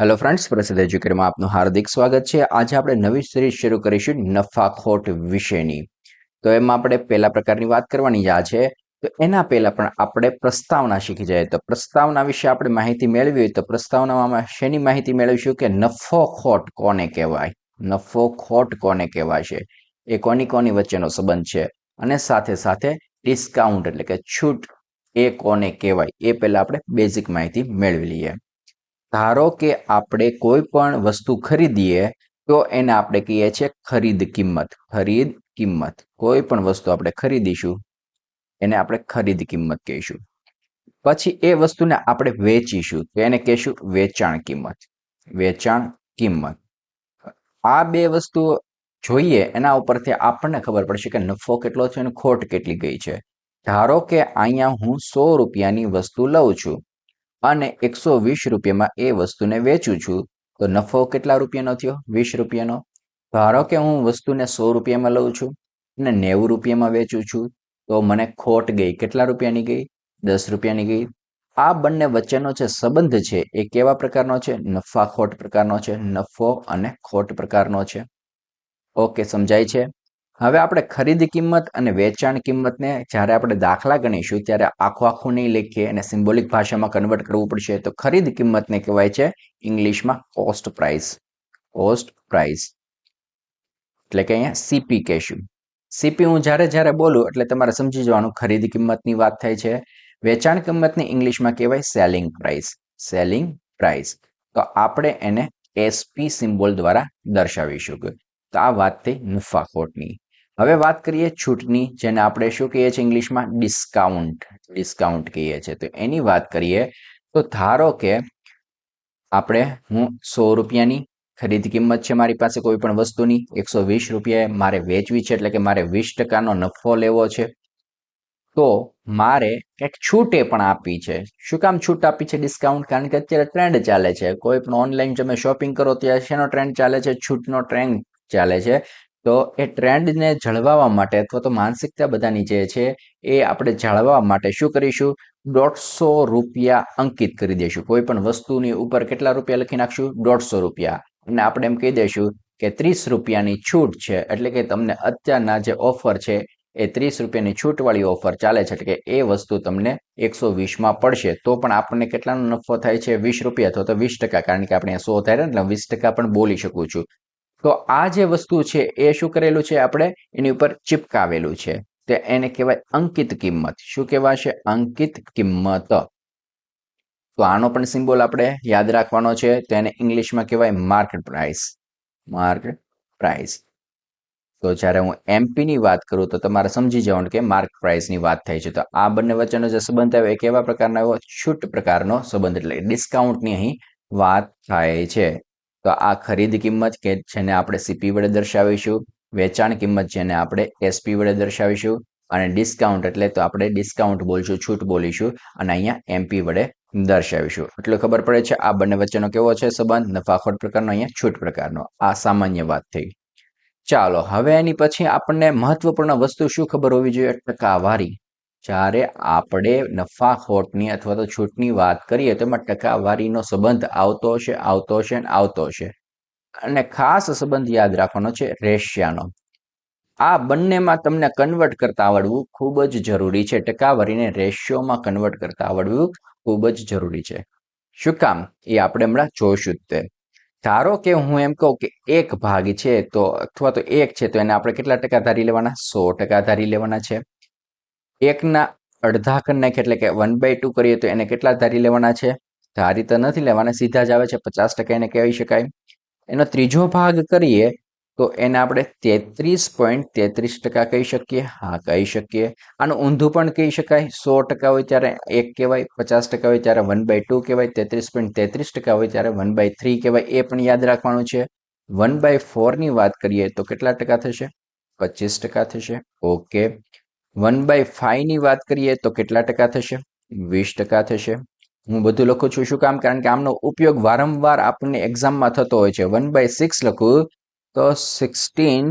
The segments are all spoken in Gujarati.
હેલો ફ્રેન્ડ્સ પ્રસિદ્ધ એજ્યુકેટરમાં આપનું હાર્દિક સ્વાગત છે. આજે આપણે નવી સિરીઝ શરૂ કરીશું નફાખોટ વિશેની. તો એમાં આપણે પહેલા પ્રકારની વાત કરવાની આ છે. તો એના પહેલા પણ આપણે પ્રસ્તાવના શીખી જાય. તો પ્રસ્તાવના વિશે આપણે માહિતી મેળવી હોય તો પ્રસ્તાવનામાં શેની માહિતી મેળવીશું કે નફો ખોટ કોને કહેવાય? નફો ખોટ કોને કહેવાય છે? એ કોની કોની વચ્ચેનો સંબંધ છે? અને સાથે સાથે ડિસ્કાઉન્ટ એટલે કે છૂટ એ કોને કહેવાય? એ પહેલા આપણે બેઝિક માહિતી મેળવી લઈએ. ધારો કે આપણે કોઈ પણ વસ્તુ ખરીદીએ, તો એને આપણે કહીએ છીએ ખરીદ કિંમત ખરીદ કિંમત. કોઈ પણ વસ્તુ આપણે ખરીદીશું, એને આપણે ખરીદ કિંમત કહીશું. પછી એ વસ્તુને આપણે વેચીશું, તો એને કહીશું વેચાણ કિંમત વેચાણ કિંમત. આ બે વસ્તુ જોઈએ, એના ઉપરથી આપણને ખબર પડશે કે નફો કેટલો છે અને ખોટ કેટલી ગઈ છે. ધારો કે અહીંયા હું સો રૂપિયાની વસ્તુ લઉં છું અને એકસો વીસ રૂપિયામાં એ વસ્તુને વેચું છું. તો નફો કેટલા રૂપિયાનો થયો? વીસ રૂપિયાનો. ધારો કે હું વસ્તુને સો રૂપિયામાં લઉં છું અને નેવું રૂપિયામાં વેચું છું, તો મને ખોટ ગઈ. કેટલા રૂપિયાની ગઈ? દસ રૂપિયાની ગઈ. આ બંને વચ્ચેનો જે સંબંધ છે એ કેવા પ્રકારનો છે? નફા ખોટ પ્રકારનો છે, નફો અને ખોટ પ્રકારનો છે. ઓકે, સમજાય છે? હવે આપણે ખરીદ કિંમત અને વેચાણ કિંમતને જ્યારે આપણે દાખલા ગણીશું, ત્યારે આખું આખું નહીં લખીએ અને સિમ્બોલિક ભાષામાં કન્વર્ટ કરવું પડશે, તો ખરીદ કિંમતને કહેવાય છે ઇંગ્લિશમાં કોસ્ટ પ્રાઇસ કોસ્ટ પ્રાઇસ એટલે કે અહીંયા સીપી કહેશું. સીપી હું જ્યારે જ્યારે બોલું, એટલે તમારે સમજી જવાનું, ખરીદ કિંમતની વાત થાય છે. વેચાણ કિંમતની ઇંગ્લિશમાં કહેવાય સેલિંગ પ્રાઇસ સેલિંગ પ્રાઇસ તો આપણે એને એસપી સિમ્બોલ દ્વારા દર્શાવીશું. તો આ વાત થઈ નફાખોટની. હવે વાત કરીએ છૂટની, જેને આપણે શું કહીએ છીએ ઇંગ્લિશમાં? ડિસ્કાઉન્ટ. ડિસ્કાઉન્ટ કહીએ છીએ. તો એની વાત કરીએ, તો ધારો કે આપણે હું સો રૂપિયાની ખરીદ કિંમત છે મારી પાસે કોઈ પણ વસ્તુની, એકસો વીસ રૂપિયાએ મારે વેચવી છે એટલે કે મારે વીસ ટકાનો નફો લેવો છે, તો મારે એક છૂટે પણ આપી છે. શું કામ છૂટ આપી છે ડિસ્કાઉન્ટ? કારણ કે અત્યારે ટ્રેન્ડ ચાલે છે. કોઈ પણ ઓનલાઈન તમે શોપિંગ કરો, ત્યાં શેનો ટ્રેન્ડ ચાલે છે? છૂટનો ટ્રેન્ડ ચાલે છે. તો એ ટ્રેન્ડને જળવાવા માટે અથવા તો માનસિકતા બધાની જે છે એ આપણે જાળવવા માટે શું કરીશું? દોઢસો રૂપિયા અંકિત કરી દઈશું. કોઈ પણ વસ્તુની ઉપર કેટલા રૂપિયા લખી નાખશું? દોઢસો રૂપિયા. અને આપણે એમ કહી દઈશું કે ત્રીસ રૂપિયાની છૂટ છે. એટલે કે તમને અત્યારના જે ઓફર છે એ ત્રીસ રૂપિયાની છૂટવાળી ઓફર ચાલે છે. એટલે કે એ વસ્તુ તમને એકસો વીસમાં પડશે. તો પણ આપણને કેટલાનો નફો થાય છે? વીસ રૂપિયા અથવા તો વીસ ટકા. કારણ કે આપણે સો થાય એટલે વીસ ટકા પણ બોલી શકું છું. તો આ જે વસ્તુ છે, એ શું કરેલું છે આપણે? એની ઉપર ચિપકાવેલું છે. તે એને કહેવાય અંકિત કિંમત. શું કહેવાશે? અંકિત કિંમત. તો આનો પણ સિમ્બોલ આપણે યાદ રાખવાનો છે. તો એને ઇંગ્લિશમાં કહેવાય માર્કેટ પ્રાઇસ માર્ક પ્રાઇસ તો જ્યારે હું એમપીની વાત કરું, તો તમારે સમજી જવાનું કે માર્ક પ્રાઇસની વાત થાય છે. તો આ બંને વચ્ચેનો જે સંબંધ આવ્યો, એ કેવા પ્રકારનો આવ્યો? છૂટ પ્રકારનો સંબંધ. એટલે ડિસ્કાઉન્ટની અહીં વાત થાય છે. તો આ ખરીદ કિંમત કે જેને આપણે સીપી વડે દર્શાવીશું, વેચાણ કિંમત જેને આપણે એસપી વડે દર્શાવીશું અને ડિસ્કાઉન્ટ એટલે તો આપણે ડિસ્કાઉન્ટ બોલશું, છૂટ બોલીશું અને અહીંયા એમપી વડે દર્શાવીશું. એટલે ખબર પડે છે, આ બંને વચ્ચેનો કેવો છે સંબંધ? નફાખોટ પ્રકારનો અહીંયા છૂટ પ્રકારનો. આ સામાન્ય વાત થઈ. ચાલો, હવે એની પછી આપણને મહત્વપૂર્ણ વસ્તુ શું ખબર હોવી જોઈએ? ટકાવારી. જ્યારે આપણે નફાખોટની અથવા તો છૂટની વાત કરીએ તો એમાં ટકાવારીનો સંબંધ આવતો હશે આવતો હશે અને આવતો હશે. અને ખાસ સંબંધ યાદ રાખવાનો છે રેશિયાનો. આ બંનેમાં તમને કન્વર્ટ કરતા આવડવું ખૂબ જ જરૂરી છે. ટકાવારીને રેશિયોમાં કન્વર્ટ કરતા આવડવું ખૂબ જ જરૂરી છે. શું કામ? એ આપણે હમણાં જોઈશું તે. ધારો કે હું એમ કહું કે એક ભાગ છે તો, અથવા તો એક છે તો એને આપણે કેટલા ટકા ધારી લેવાના? સો ટકા ધારી લેવાના છે. એકના અડધા કરી નાખીએ એટલે કે વન બાય ટુ કરીએ તો એને કેટલા ધારી લેવાના છે? ધારી તો નથી લેવાના, સીધા જ આવે છે, પચાસ ટકા એને કહી શકાય. એનો ત્રીજો ભાગ કરીએ તો એને આપણે તેત્રીસ પોઈન્ટ તેત્રીસ ટકા કહી શકીએ. હા, કહી શકીએ. આનું ઊંધું પણ કહી શકાય. સો ટકા હોય ત્યારે એક કહેવાય, પચાસ ટકા હોય ત્યારે વન બાય ટુ કહેવાય, તેત્રીસ પોઈન્ટ તેત્રીસ ટકા હોય ત્યારે વન બાય થ્રી કહેવાય. એ પણ યાદ રાખવાનું છે. વન બાય ફોરની વાત કરીએ તો કેટલા ટકા થશે? પચીસ ટકા થશે. ઓકે. વન બાય ફાઈવની વાત કરીએ તો કેટલા ટકા થશે? વીસ ટકા થશે. હું બધું લખું છું શું કામ? કારણ કે આમનો ઉપયોગ વારંવાર આપણને એક્ઝામમાં થતો હોય છે. વન બાય સિક્સ લખું તો sixteen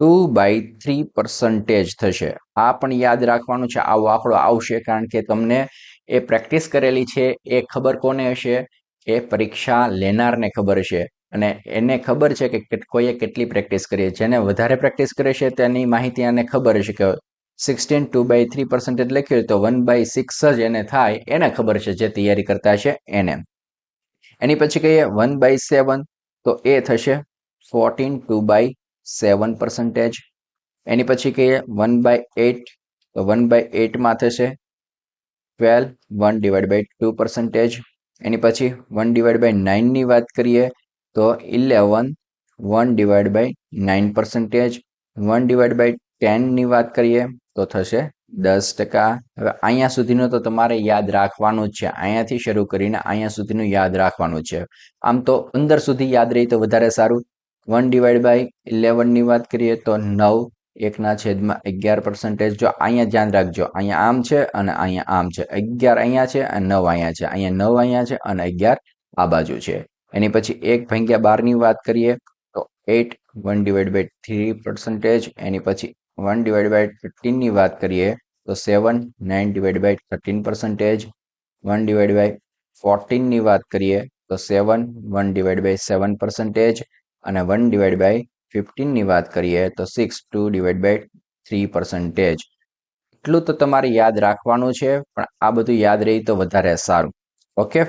two by three percentage થશે. આ પણ યાદ રાખવાનું છે. આવો આંકડો આવશે કારણ કે તમને એ પ્રેક્ટિસ કરેલી છે. એ ખબર કોને હશે? એ પરીક્ષા લેનારને ખબર છે અને એને ખબર છે કે કોઈએ કેટલી પ્રેક્ટિસ કરી જેને વધારે પ્રેક્ટિસ કરે છે તેની માહિતી આને ખબર છે કે sixteen two by three percentage લખ્યું તો વન બાય સિક્સ જ એને થાય, એને ખબર છે જે તૈયારી કરતા છે એને. એની પછી કહીએ વન બાય સેવન તો એ થશે fourteen two by seven percentage એની પછી કહીએ વન બાય એટ તો વન બાય એટમાં થશે twelve one divide by two percentage એની પછી વન ડિવાઈડ બાય નાઇનની વાત કરીએ તો eleven one divide by nine percentage one divide by ટેનની વાત કરીએ તો થશે. દસ ટકા. હવે અહીંયા સુધીનું તો તમારે યાદ રાખવાનું જ છે. અહીંયાથી શરૂ કરીને અહીંયા સુધીનું યાદ રાખવાનું છે. આમ તો અંદર સુધી યાદ રહી તો વધારે સારું. વન ડિવાઈડ બાય ઇલેવનની વાત કરીએ તો નવ. એકના છેદમાં અગિયાર પર્સન્ટેજ જો અહીંયા ધ્યાન રાખજો. અહીંયા આમ છે અને અહીંયા આમ છે. અગિયાર અહીંયા છે અને નવ અહીંયા છે. અહીંયા નવ અહીંયા છે અને અગિયાર આ બાજુ છે. એની પછી એક ભાગ્યા બારની વાત કરીએ તો eight one divide by three percentage એની પછી વન ડિવાઈડ બાય થર્ટીનની વાત કરીએ, તો seven nine divide by thirteen percentage one divide by ફોર્ટીનની વાત કરીએ, તો seven one divide by seven percentage અને વન ડિવાઈડ બાય ફિફ્ટીનની વાત કરીએ, તો six two divide by three percentage એટલું તો તમારે યાદ રાખવાનું છે, પણ આ બધું યાદ રહી તો વધારે સારું. ઓકે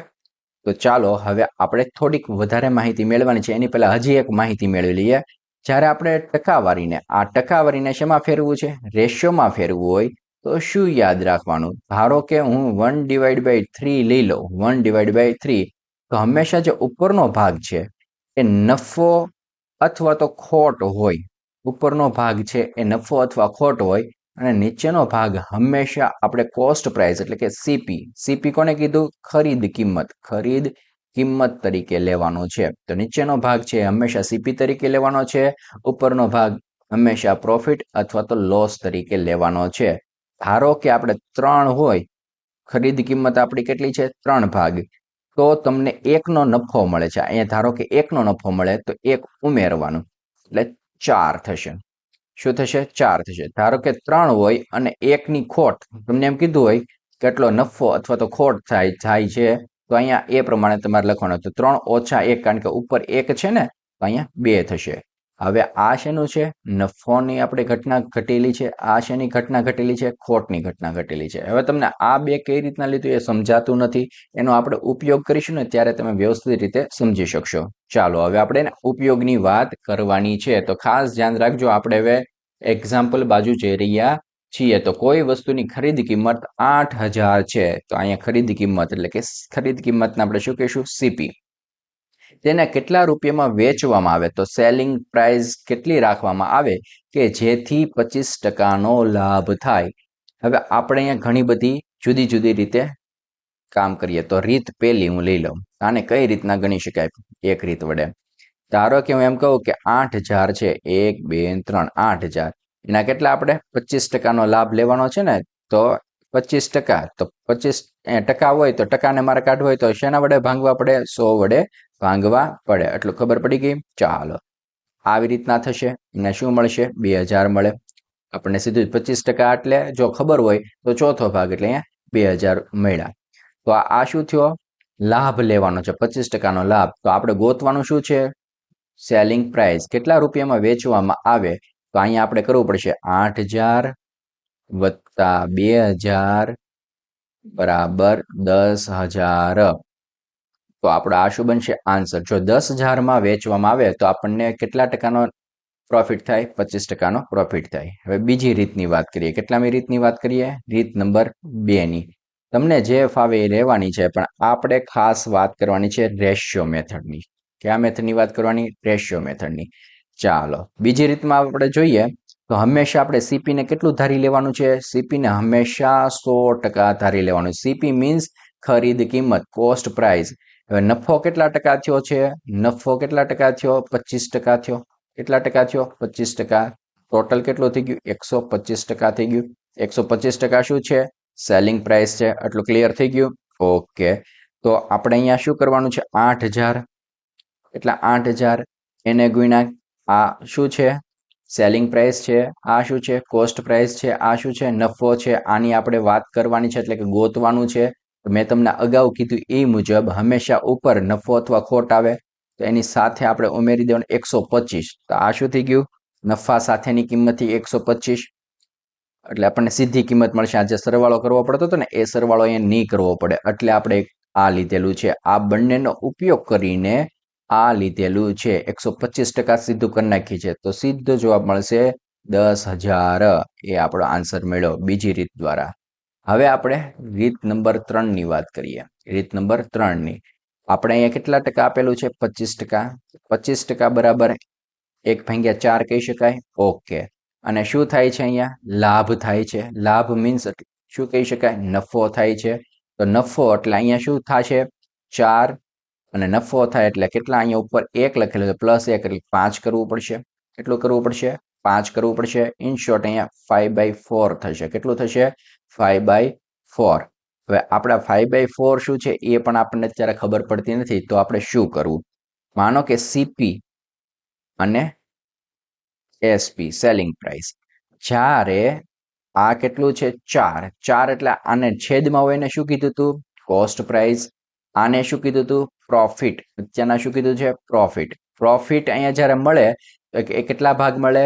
તો ચાલો, હવે આપણે થોડીક વધારે માહિતી મેળવવાની છે. એની પહેલાં હજી એક માહિતી મેળવી લઈએ. જ્યારે આપણે ટકાવારીને, આ ટકાવારીને શેમાં ફેરવું છે? રેશિયોમાં ફેરવું હોય તો શું યાદ રાખવાનું? ધારો કે હું વન ડિવાઈડ બાય થ્રી લઈ લઉં, વન ડિવાઈડ બાય થ્રી, તો હંમેશા જે ઉપરનો ભાગ છે એ નફો અથવા તો ખોટ હોય. ઉપરનો ભાગ છે એ નફો અથવા ખોટ હોય અને નીચેનો ભાગ હંમેશા આપણે કોસ્ટ પ્રાઇસ એટલે કે સીપી સીપી કોને કીધું? ખરીદ કિંમત. ખરીદ કિંમત તરીકે લેવાનો છે. તો નીચેનો ભાગ છે હંમેશા સીપી તરીકે લેવાનો છે. ઉપરનો ભાગ હંમેશા પ્રોફિટ અથવા તો લોસ તરીકે લેવાનો છે. ધારો કે આપણે ત્રણ હોય, ખરીદ કિંમત આપણી કેટલી છે? ત્રણ ભાગ. તો તમને એકનો નફો મળે છે. અહીંયા ધારો કે એકનો નફો મળે, તો એક ઉમેરવાનું. એટલે ચાર થશે. શું થશે? ચાર થશે. ધારો કે ત્રણ હોય અને એકની ખોટ, તમને એમ કીધું હોય કેટલો નફો અથવા તો ખોટ થાય થાય છે. તો અહીંયા એ પ્રમાણે તમારે લખવાનું તો ત્રણ ઓછા એક, કારણ કે ઉપર એક છે ને, તો અહીંયા બે થશે. હવે આ શેનું છે? નફોની આપણે ઘટના ઘટેલી છે. આ શેની ઘટના ઘટેલી છે? ખોટની ઘટના ઘટેલી છે. હવે તમને આ બે કઈ રીતના લીધું એ સમજાતું નથી. એનો આપણે ઉપયોગ કરીશું ને ત્યારે તમે વ્યવસ્થિત રીતે સમજી શકશો. ચાલો, હવે આપણે ઉપયોગની વાત કરવાની છે. તો ખાસ ધ્યાન રાખજો, આપણે હવે એક્ઝામ્પલ બાજુ જઈ રહ્યા છીએ તો કોઈ વસ્તુની ખરીદ કિંમત આઠ હજાર છે. તો અહીંયા ખરીદ કિંમત એટલે કે ખરીદ કિંમતને આપણે શું કહીશું? સીપી. તેને કેટલા રૂપિયામાં વેચવામાં આવે? તો સેલિંગ પ્રાઇસ કેટલી રાખવામાં આવે? કે જેથી પચીસ ટકાનો લાભ થાય. હવે આપણે અહીંયા ઘણી બધી જુદી જુદી રીતે કામ કરીએ. તો રીત પેલી હું લઈ લઉં. આને કઈ રીતના ગણી શકાય? એક રીત વડે. ધારો કે હું એમ કહું કે આઠ હજાર છે. એક, બે, ત્રણ. આઠ હજાર. એના કેટલા આપણે? પચીસ ટકાનો લાભ લેવાનો છે ને, તો પચીસ ટકા. તો પચીસ ટકા હોય તો ટકાને મારે કાઢવો હોય તો શેના વડે ભાંગવા પડે? સો વડે ભાંગવા પડે. એટલું ખબર પડી ગઈ? ચાલો. આવી રીતના થશે. એને શું મળશે? બે હજાર મળે. આપણને સીધું પચીસ ટકા એટલે જો ખબર હોય તો ચોથો ભાગ એટલે અહીંયા બે હજાર મળ્યા. તો આ શું થયો? લાભ લેવાનો છે. પચીસ ટકાનો લાભ. તો આપણે ગોતવાનું શું છે? Selling price. કેટલા રૂપિયામાં વેચવામાં આવે? તો અહીંયા આપણે કરવું પડશે આઠ હજાર વત્તા બે હજાર બરાબર દસ હજાર. તો આપણો આ શું બનશે? આન્સર. જો દસ હજારમાં વેચવામાં આવે તો આપણને કેટલા ટકાનો પ્રોફિટ થાય? પચીસ ટકાનો પ્રોફિટ થાય. હવે બીજી રીતની વાત કરીએ. કેટલામી રીતની વાત કરીએ? રીત નંબર બેની. તમને જે ફાવે એ રહેવાની છે, પણ આપણે ખાસ વાત કરવાની છે રેશિયો મેથડની. કયા મેથડની વાત કરવાની? રેશિયો મેથડની. ચાલો. બીજી રીતમાં આપણે જોઈએ તો હંમેશા આપણે સીપીને કેટલું ધારી લેવાનું છે? સીપીને હંમેશા સો ટકા ધારી લેવાનું. સીપી મીન્સ ખરીદ કિંમત કોસ્ટ પ્રાઇસ હવે નફો કેટલા ટકા થયો છે? નફો કેટલા ટકા થયો? પચીસ ટકા થયો. કેટલા ટકા થયો? પચીસ ટકા. ટોટલ કેટલું થઈ ગયું? એકસો પચીસ ટકા થઈ ગયું. એકસો પચીસ ટકા શું છે? સેલિંગ પ્રાઇસ છે. એટલું ક્લિયર થઈ ગયું? ઓકે. તો આપણે અહીંયા શું કરવાનું છે? આઠ હજાર. એટલે આઠ હજાર. એને ગુણ્યા આ શું છે? સેલિંગ પ્રાઇસ છે. આ શું છે? કોસ્ટ પ્રાઇસ છે. આ શું છે? નફો છે. આની આપણે વાત કરવાની છે એટલે કે ગોતવાનું છે. મેં તમને અગાઉ કીધું એ મુજબ હંમેશા ઉપર નફો અથવા ખોટ આવે તો એની સાથે આપણે ઉમેરી દેવાનું એકસો પચીસ. તો આ શું થઈ ગયું? નફા સાથેની કિંમતથી એકસો પચીસ. એટલે આપણને સીધી કિંમત મળશે. આજે સરવાળો કરવો પડતો હતો ને, એ સરવાળો અહીંયા નહીં કરવો પડે. એટલે આપણે આ લીધેલું છે. આ બંનેનો ઉપયોગ કરીને આ લીધેલું છે. એકસો પચીસ ટકા સીધું કરી નાખી છે. તો સીધો જવાબ મળશે દસ હજાર. એ આપણો આન્સર મેળવ્યો બીજી રીત દ્વારા. હવે આપણે રીત નંબર ત્રણની વાત કરીએ. રીત નંબર ત્રણની આપણે અહીંયા કેટલા ટકા આપેલું છે? પચીસ ટકા. પચીસ ટકા બરાબર એક ભાંગ્યા ચાર કહી શકાય. ઓકે. અને શું થાય છે અહીંયા? લાભ થાય છે. લાભ મીન્સ શું કહી શકાય? નફો થાય છે. તો નફો એટલે અહીંયા શું થશે? ચાર અને નફો થાય એટલે કેટલા અહીંયા ઉપર એક લખેલું છે પ્લસ એક એટલે પાંચ કરવું પડશે. કેટલું કરવું પડશે? પાંચ કરવું પડશે. ઇન શોર્ટ અહીંયા ફાઈવ બાય ફોર થશે. કેટલું થશે? ફાઈવ બાય ફોર હવે આપણા ફાઈવ બાય ફોર શું છે? એ પણ આપણને અત્યારે ખબર પડતી નથી, તો આપણે શું કરવું? માનો કે સીપી અને એસપી સેલિંગ પ્રાઇસ જ્યારે આ કેટલું છે? ચાર. ચાર એટલે આને છેદમાં હોય એને શું કીધું હતું કોસ્ટ પ્રાઇસ આને શું કીધું હતું પ્રોફિટ. તેના શું કીધું છે? પ્રોફિટ. પ્રોફિટ અહીંયા જ્યારે મળે એ કેટલા ભાગ મળે?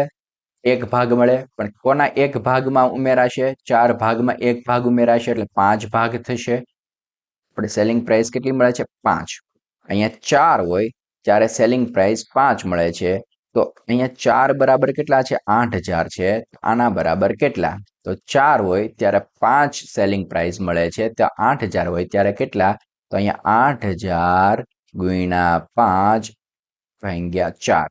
એક ભાગ મળે. પણ કોના એક ભાગમાં ઉમેરાશે? ચાર ભાગમાં એક ભાગ ઉમેરાશે, એટલે પાંચ ભાગ થશે. આપણે સેલિંગ પ્રાઇસ કેટલી મળે છે? પાંચ. અહીંયા ચાર હોય, ત્યારે સેલિંગ પ્રાઇસ પાંચ મળે છે. તો અહીંયા ચાર બરાબર કેટલા છે? આઠ હજાર છે. આના બરાબર કેટલા? તો ચાર હોય, ત્યારે પાંચ સેલિંગ પ્રાઇસ મળે છે. તો આઠ હજાર હોય, ત્યારે કેટલા? તો અહીંયા આઠ હજાર ગુણ્યા પાંચ ભાગ્યા ચાર.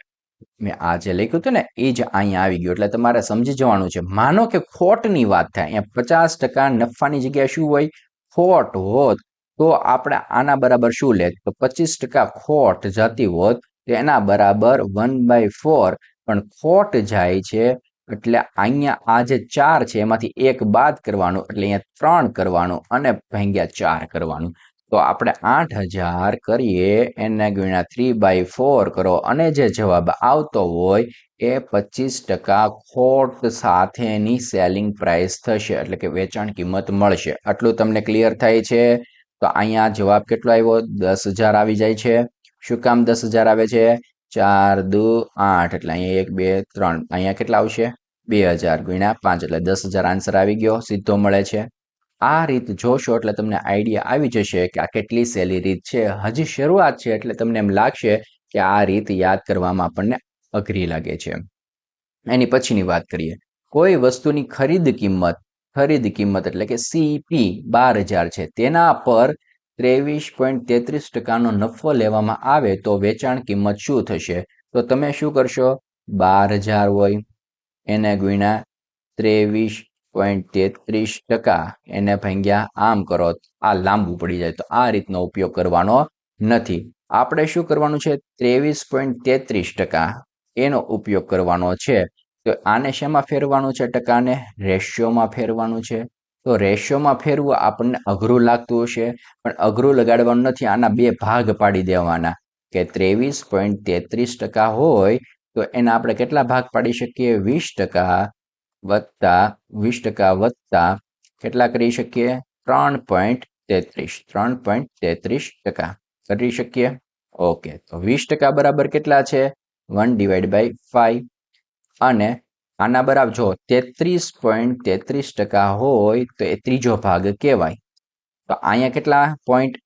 મેં આ જે લખ્યું હતું ને, એ જ અહીંયા આવી ગયું. એટલે તમારે સમજી જવાનું છે. માનો કે ખોટની વાત થાય. અહીંયા પચાસ ટકા નફાની જગ્યાએ શું હોય? ખોટ હોત. તો આપણે આના બરાબર શું લે? તો પચીસ ટકા ખોટ જતી હોત. તો એના બરાબર વન બાય ફોર. પણ ખોટ જાય છે. એટલે અહીંયા આ જે ચાર છે, એમાંથી એક બાદ કરવાનું. એટલે અહીંયા ત્રણ કરવાનું અને ભાંગ્યા ચાર કરવાનું. તો આપણે આઠ હજાર કરીએ, એને ગુણ્યા થ્રી બાય ફોર કરો. અને જે જવાબ આવતો હોય, એ પચીસ ટકા ખોટ સાથેની સેલિંગ પ્રાઇસ થશે. એટલે કે વેચાણ કિંમત મળશે. આટલું તમને ક્લિયર થાય છે? તો અહીંયા જવાબ કેટલો આવ્યો? દસ હજાર આવી જાય છે. શું કામ દસ હજાર આવે છે? ચાર દુ આઠ. એટલે અહીંયા એક, બે, ત્રણ. અહીંયા કેટલા આવશે? બે હજાર ગુણ્યા પાંચ. એટલે દસ હજાર આન્સર આવી ગયો. સીધો મળે છે. આ રીત જોશો એટલે તમને આઈડિયા આવી જશે કે આ કેટલી સહેલી રીત છે. હજી શરૂઆત છે એટલે તમને એમ લાગશે કે આ રીત યાદ કરવામાં આપણને અઘરી લાગે છે. એની પછીની વાત કરીએ. કોઈ વસ્તુની ખરીદ કિંમત ખરીદ કિંમત એટલે કે સીપી બાર હજાર છે, તેના પર ત્રેવીસ પોઈન્ટ તેત્રીસ ટકાનો નફો લેવામાં આવે તો વેચાણ કિંમત શું થશે? તો તમે શું કરશો? બાર હજાર હોય, એને ગુણ્યા ત્રેવીસ પોઈન્ટ તેત્રીસ ટકા એને ભાંગ્યા આમ કરો, આ લાંબુ પડી જાય, તો આ રીતનો ઉપયોગ કરવાનો નથી. આપણે શું કરવાનું છે? ત્રેવીસ પોઈન્ટ તેત્રીસ ટકા એનો ઉપયોગ કરવાનો છે. તો આને શેમાં ફેરવાનું છે? ટકાને રેશિયોમાં ફેરવાનું છે. તો રેશિયોમાં ફેરવું આપણને અઘરું લાગતું હશે, પણ અઘરું લગાડવાનું નથી, આના બે ભાગ પાડી દેવાના. કે ત્રેવીસ પોઈન્ટ તેત્રીસ ટકા હોય, તો એના આપણે કેટલા ભાગ પાડી શકીએ? વીસ ટકા. વત્તા વીસ ટકા વત્તા કેટલા કરી શકીએ? ત્રણ પોઈન્ટ તેત્રીસ. ત્રણ પોઈન્ટ તેત્રીસ ટકા. કરી શકીએ? ઓકે. તો વીસ ટકા બરાબર કેટલા છે? One divide by five. અને આના બરાબર જો તેત્રીસ પોઈન્ટ તેત્રીસ ટકા હોય તો એ ત્રીજો ભાગ કહેવાય. તો અહીંયા કેટલા પોઈન્ટ?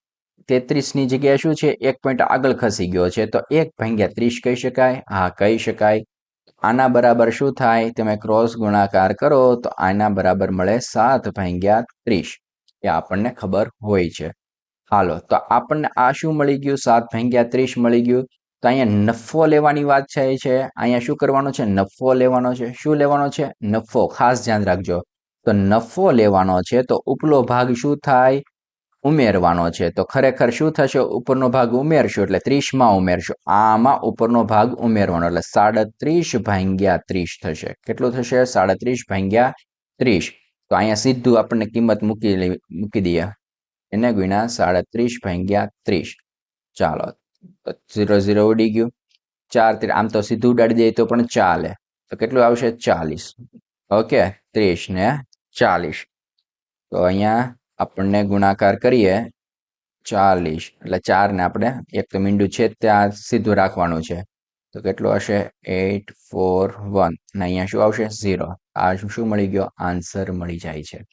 તેત્રીસની જગ્યાએ શું છે? એક પોઈન્ટ આગળ ખસી ગયો છે. તો એક ભાગ્યા ત્રીસ કહી શકાય? હા, કહી શકાય. આના બરાબર શું થાય? તમે ક્રોસ ગુણાકાર કરો તો આના બરાબર મળે સાત ભાંગ્યા ત્રીસ. એ આપણને ખબર હોય છે. હાલો, તો આપણને આ શું મળી ગયું? સાત ભાંગ્યા ત્રીસ મળી ગયું. તો અહીંયા નફો લેવાની વાત છે છે. અહીંયા શું કરવાનો છે? નફો લેવાનો છે. શું લેવાનો છે? નફો. ખાસ ધ્યાન રાખજો. તો નફો લેવાનો છે. તો ઉપલો ભાગ શું થાય? ઉમેરવાનો છે. તો ખરેખર શું થશે? ઉપરનો ભાગ ઉમેરશો એટલે ત્રીસમાં ઉમેરશો. આમાં ઉપરનો ભાગ ઉમેરવાનો એટલે સાડત્રીસ ભાંગ્યા ત્રીસ થશે. કેટલું થશે? સાડત્રીસ ભાંગ્યા ત્રીસ. તો અહીંયા સીધું આપણને કિંમત મૂકી મૂકી દઈએ. એને ગુણ્યા સાડત્રીસ ભાંગ્યા ત્રીસ. ચાલો ઝીરો ઝીરો ઉડી ગયું. ચાર આમ તો સીધું ઉડાડી દઈએ તો પણ ચાલે. તો કેટલું આવશે? ચાલીસ. ઓકે, ત્રીસ ને ચાલીસ. તો અહીંયા આપણને ગુણાકાર કરીએ ચાલીસ. એટલે ચાર ને આપણે એક તો મીંડું છે ત્યાં સીધું રાખવાનું છે. તો કેટલું હશે? Eight four one. અને અહીંયા શું આવશે? ઝીરો. આ શું મળી ગયો? આન્સર મળી જાય છે.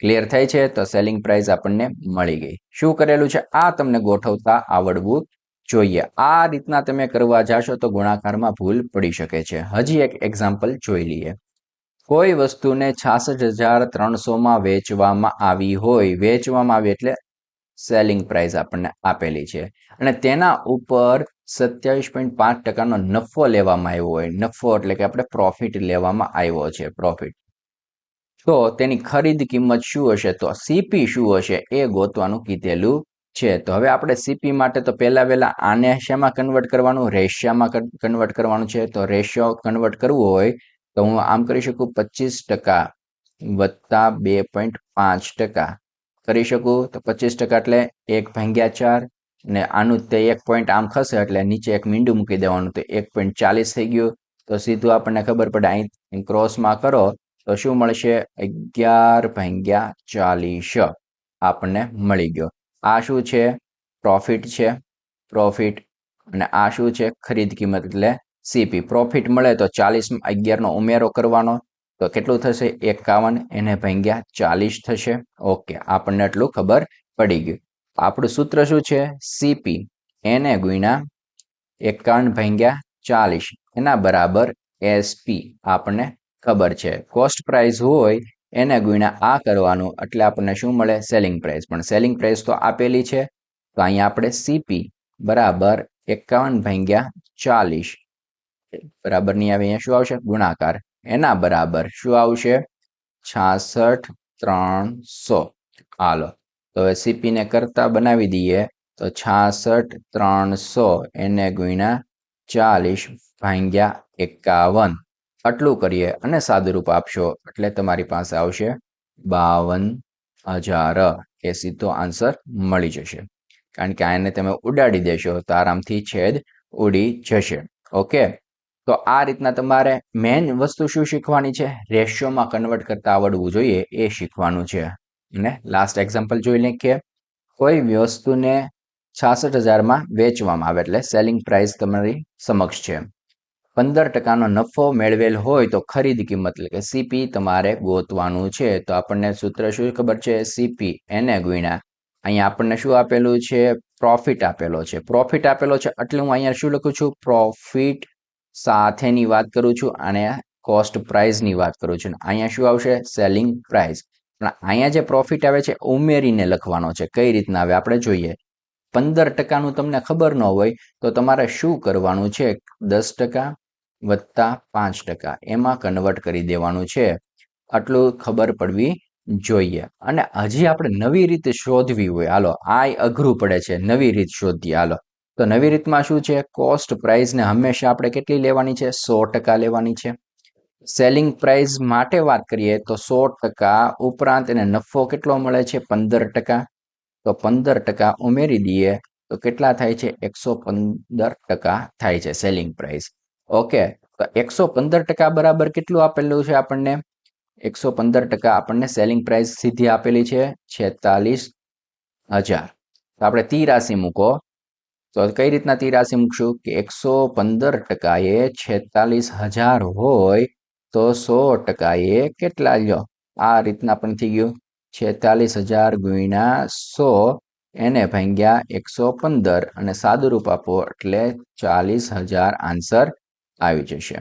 ક્લિયર થાય છે? તો સેલિંગ પ્રાઇસ આપણને મળી ગઈ. શું કરેલું છે? આ તમને ગોઠવતા આવડવું જોઈએ. આ રીતના તમે કરવા જાશો તો ગુણાકારમાં ભૂલ પડી શકે છે. હજી એક એક્ઝામ્પલ જોઈ લઈએ. કોઈ વસ્તુને છાસઠ હજાર ત્રણસોમાં વેચવામાં આવી હોય, વેચવામાં આવી એટલે સેલિંગ પ્રાઇસ આપણને આપેલી છે. અને તેના ઉપર સત્યાવીસ પોઈન્ટ પાંચ ટકાનો નફો લેવામાં આવ્યો હોય. નફો એટલે કે આપણે પ્રોફિટ લેવામાં આવ્યો છે પ્રોફિટ તો તેની ખરીદ કિંમત શું હશે? તો સીપી શું હશે? એ ગોતવાનું કીધેલું છે. તો હવે આપણે સીપી માટે તો પહેલા વહેલા આને શેમાં કન્વર્ટ કરવાનું? રેશિયામાં કન્વર્ટ કરવાનું છે. તો રેશિયો કન્વર્ટ કરવું હોય તો હું આમ કરી શકું પચીસ ટકા વત્તા બે પોઈન્ટ પાંચ ટકા. કરી શકું તો પચીસ ટકા એટલે એક ભાંગ્યા ચાર ને આનું તે એક પોઈન્ટ આમ ખસે એટલે નીચે એક મીંડું મૂકી દેવાનું તો એક પોઈન્ટ ચાલીસ થઈ ગયું. તો સીધું આપણને ખબર પડે અહીં ક્રોસમાં કરો તો શું મળશે? અગિયાર ભાંગ્યા ચાલીસ આપણને મળી ગયો. આ શું છે? પ્રોફિટ છે. પ્રોફિટ અને આ શું છે? ખરીદ કિંમત એટલે સીપી પ્રોફિટ મળે તો ચાલીસ અગિયારનો ઉમેરો કરવાનો. તો કેટલું થશે? એકાવન, એને ભાંગ્યા ચાલીસ થશે. ઓકે, આપણને એટલું ખબર પડી ગયું. આપણું સૂત્ર શું છે? સીપી એને ગુણ્યા એકાવન ભાંગ્યા ચાલીસ. એના બરાબર એસપી આપણને ખબર છે. કોસ્ટ પ્રાઇસ હોય, એને ગુણ્યા આ કરવાનું, એટલે આપણને શું મળે? સેલિંગ પ્રાઇસ પણ સેલિંગ પ્રાઇસ તો આપેલી છે. તો અહીંયા આપણે સીપી બરાબર એકાવન ભાંગ્યા ચાલીસ બરાબરની આવે, અહીંયા શું આવશે? ગુણાકાર. એના બરાબર શું આવશે? છાસઠ ત્રણસો. હાલો. તો હવે સીપીને કરતા બનાવી દઈએ. તો છાસઠ ત્રણસો એને ગુણ્યા ચાલીસ ભાંગ્યા એકાવન. આટલું કરીએ અને સાદુરૂપ આપશો. એટલે તમારી પાસે આવશે બાવન હજાર. એ સીધો આન્સર મળી જશે. કારણ કે આને તમે ઉડાડી દેશો, તો આરામથી છેદ ઉડી જશે. ઓકે? તો આ રીતના તમારે મેઇન વસ્તુ શું શીખવાની છે? રેશિયોમાં કન્વર્ટ કરતા આવડવું જોઈએ એ શીખવાનું છે. અને લાસ્ટ એક્ઝામ્પલ જોઈ લઈએ કોઈ વસ્તુને છાસઠ હજારમાં વેચવામાં આવે એટલે સેલિંગ પ્રાઇસ તમારી સમક્ષ છે. પંદર ટકાનો નફો મેળવેલ હોય તો ખરીદ કિંમત એટલે કે સીપી તમારે ગોતવાનું છે. તો આપણને સૂત્ર શું ખબર છે? સીપી એને ગુણ્યા. અહીંયા આપણને શું આપેલું છે? પ્રોફિટ આપેલો છે. પ્રોફિટ આપેલો છે એટલે હું અહીંયા શું લખું છું? પ્રોફિટ સાથેની વાત કરું છું અને કોસ્ટ પ્રાઇઝની વાત કરું છું. અહીંયા શું આવશે? સેલિંગ પ્રાઇસ પણ અહીંયા જે પ્રોફિટ આવે છે, ઉમેરીને લખવાનો છે. કઈ રીતના આવે? આપણે જોઈએ. પંદર ટકાનું તમને ખબર ન હોય, તો તમારે શું કરવાનું છે? દસ ટકા વત્તા પાંચ ટકા. એમાં કન્વર્ટ કરી દેવાનું છે. આટલું ખબર પડવી જોઈએ. અને હજી આપણે નવી રીતે શોધવી હોય. હાલો આ અઘરું પડે છે. નવી રીત શોધીએ. હાલો. તો નવી રીતમાં શું છે? કોસ્ટ પ્રાઇસને હંમેશા આપણે કેટલી લેવાની છે? સો ટકા લેવાની છે. સેલિંગ પ્રાઇસ માટે વાત કરીએ તો સો ટકા ઉપરાંત એને નફો કેટલો મળે છે? પંદર ટકા. તો પંદર ટકા ઉમેરી દઈએ તો કેટલા થાય છે? એકસો પંદર ટકા થાય છે સેલિંગ પ્રાઇસ ઓકે તો એકસો પંદર ટકા બરાબર કેટલું આપેલું છે આપણને? એકસો પંદર ટકા આપણને સેલિંગ પ્રાઇસ સીધી આપેલી છે છેતાલીસ હજાર. તો આપણે તી મૂકો. તો કઈ રીતના તી મૂકશું? કે એકસો પંદર ટકાએ છેતાલીસ હજાર હોય તો સો ટકાએ કેટલા લ્યો? આ રીતના પણ થઈ ગયું. છેતાલીસ હજાર ગુણ્યા સો એને ભાંગ્યા એકસો પંદર અને સાદુરૂપ આપો એટલે ચાલીસ હજાર આન્સર આવી જશે.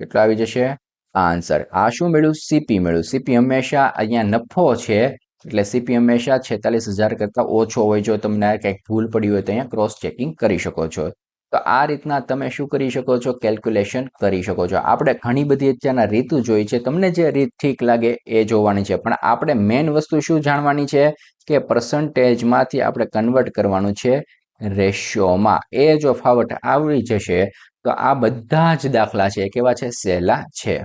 કેટલો આવી જશે? આ આન્સર. આ શું મળ્યું સીપી મળ્યું સીપી હંમેશા અહીંયા નફો છે એટલે સીપી હંમેશા છેતાલીસ હજાર કરતાં ઓછો હોય જો તમને કંઈક ભૂલ પડી હોય તો અહીંયા ક્રોસ ચેકિંગ કરી શકો છો. તો આ રીતના તમે શું કરી શકો છો? કેલ્ક્યુલેશન કરી શકો છો. આપણે ઘણી બધી અત્યારના રીતુ જોઈ છે. તમને જે રીત ઠીક લાગે એ જોવાની છે. પણ આપણે મેઇન વસ્તુ શું જાણવાની છે? કે પર્સન્ટેજમાંથી આપણે કન્વર્ટ કરવાનું છે રેશિયોમાં. એ જો ફાવટ આવડી જશે તો આ બધા જ દાખલા છે. કેવા છે? સહેલા છે.